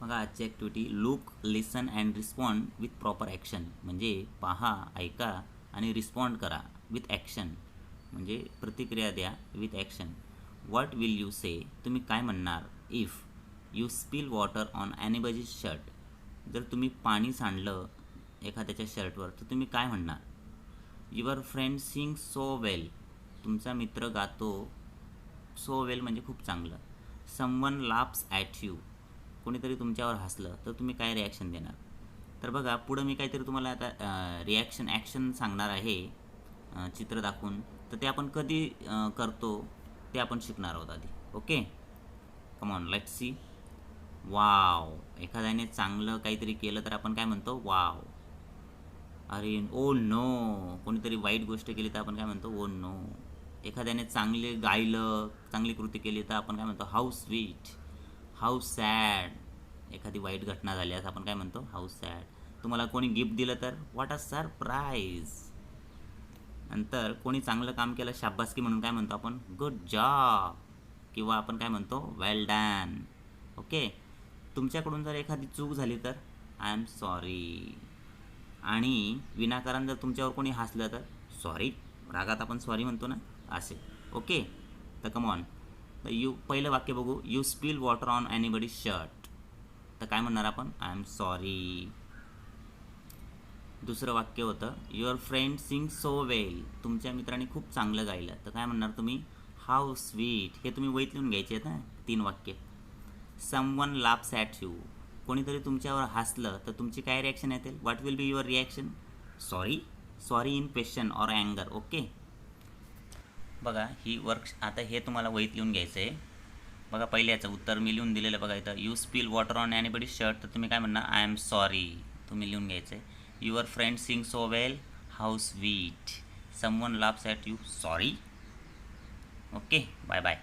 बघा आजची activity look listen and respond with proper action म्हणजे पहा ऐका आणि रिस्पॉन्ड करा विथ ॲक्शन म्हणजे प्रतिक्रिया द्या with action what will you say तुम्ही काय म्हणणार? If you spill water on anybody's shirt जर तुम्ही पाणी सांडलं एखाद्याच्या शर्टवर तर तुम्ही काय म्हणणार? Your friend sing so well तुमचा मित्र गातो सो वेल म्हणजे खूप चांगलं. समवन लाप्स ॲट यू कोणीतरी तुमच्यावर हसलं तर तुम्ही काय रिॲक्शन देणार? तर बघा पुढं मी काहीतरी तुम्हाला आता रिॲक्शन ॲक्शन सांगणार आहे चित्र दाखवून. तर ते आपण कधी करतो ते आपण शिकणार आहोत आधी. Okay? Come on let see wow एखाद्याने चांगलं काहीतरी केलं तर आपण काय म्हणतो? वाव अरे oh ओ नो कोणीतरी वाईट गोष्ट केली तर आपण काय म्हणतो? Oh ओ नो एखाद्याने चांगले गायलं चांगली कृती केली तर आपण काय म्हणतो? हाऊ स्वीट हाऊ सॅड एखादी वाईट घटना झाली असं आपण काय म्हणतो? हाऊ सॅड तुम्हाला कोणी गिफ्ट दिलं तर? व्हॉट अ सरप्राईज नंतर कोणी चांगलं काम केलं शाबासकी म्हणून काय म्हणतो आपण? गुड जॉब किंवा आपण काय म्हणतो? वेल डॅन ओके तुमच्याकडून जर एखादी चूक झाली तर? आय एम सॉरी आणि विनाकारण जर तुमच्यावर कोणी हसलं तर? सॉरी रागात आपण सॉरी म्हणतो ना? असे. ओके तर कमॉन तर यू पहिलं वाक्य बघू. You spill water on anybody shirt तर काय म्हणणार आपण? आय एम सॉरी दुसरं वाक्य होतं. Your friend sing so well तुमच्या मित्राने खूप चांगलं गायलं. तर काय म्हणणार तुम्ही? हाऊ स्वीट हे तुम्ही वहीत लिहून घ्यायचे आहेत ना? तीन वाक्य. Someone laughs at you कोणीतरी तुमच्यावर हसलं तर तुमची काय रिॲक्शन येतील? What will be your reaction sorry sorry in question or अँगर okay बघा ही वर्क आता हे तुम्हाला वहीत लिहून घ्यायचं आहे बघा पहिले याचं उत्तर मी लिहून दिलेलं बघा इथं. You spill water on anybody shirt तर तुम्ही काय म्हणणार? आय एम सॉरी तुम्ही लिहून घ्यायचं आहे your friend sing so well how sweet someone laughs at you sorry okay bye bye